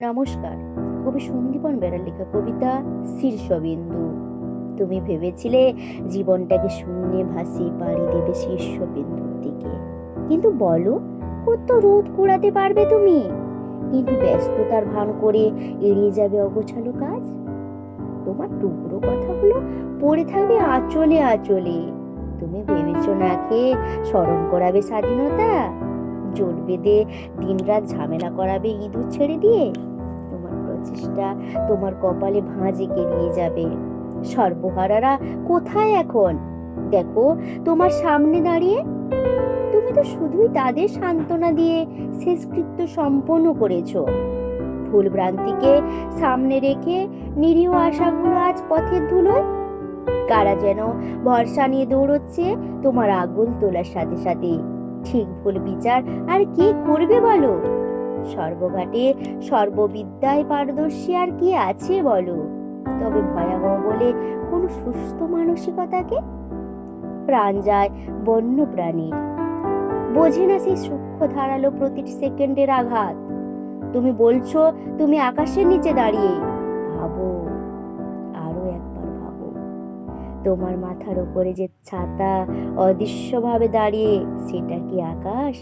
নমস্কার। কবি সন্দীপন বেড়ার লেখা কবিতা শীর্ষবিন্দু। তুমি ভেবেছিলে জীবনটাকে শূন্যে ভাসিয়ে পাড়ি দেবে শীর্ষবিন্দুর দিকে। কিন্তু বলো, কত রোদ কুড়াতে পারবে তুমি? কিন্তু ব্যস্ততার ভান করে এড়িয়ে যাবে অগোছালো কাজ? তোমার টুকরো কথাগুলো পড়ে থাকবে আঁচলে আঁচলে। তুমি ভেবেছো না খেয়ে স্মরণ করাবে স্বাধীনতা? জোট বেঁধে দিনরাত ঝামেলা করাবে ইঁদুর ছেড়ে দিয়ে? তোমার প্রচেষ্টা তোমার কপালে ভাঁজ এঁকে দিয়ে যাবে। সর্বহারারা কোথায় এখন? দেখো, তোমার সামনে দাঁড়িয়ে তুমি তো শুধুই তাদের সান্ত্বনা দিয়ে শেষকৃত্য সম্পন্ন করেছ। ভুল ভ্রান্তিকে সামনে রেখে নিরীহ আশাগুলো আজ পথের ধুলোয়? কারা যেন ভরসা নিয়ে দৌড়চ্ছে তোমার আগুন তোলার সাথে সাথে। ঠিক ভুল বিচার আর কে করবে বলো? সর্বঘাটে সর্ববিদ্যায় পারদর্শী আর কি আছে বলো? তবে ভয়াবহ বলে কোনো সুস্থ মানসিকতাকে? প্রাণ যায় বন্য প্রাণীর। বোঝে না সেই সূক্ষ্ম ধারালো প্রতিটি সেকেন্ডের আঘাত। তুমি বলছো তুমি আকাশের নিচে দাঁড়িয়ে। ভাবো, আরও একবার ভাবো। তোমার মাথার উপরে যে ছাতা অদৃশ্যভাবে দাঁড়িয়ে সেটা কি আকাশ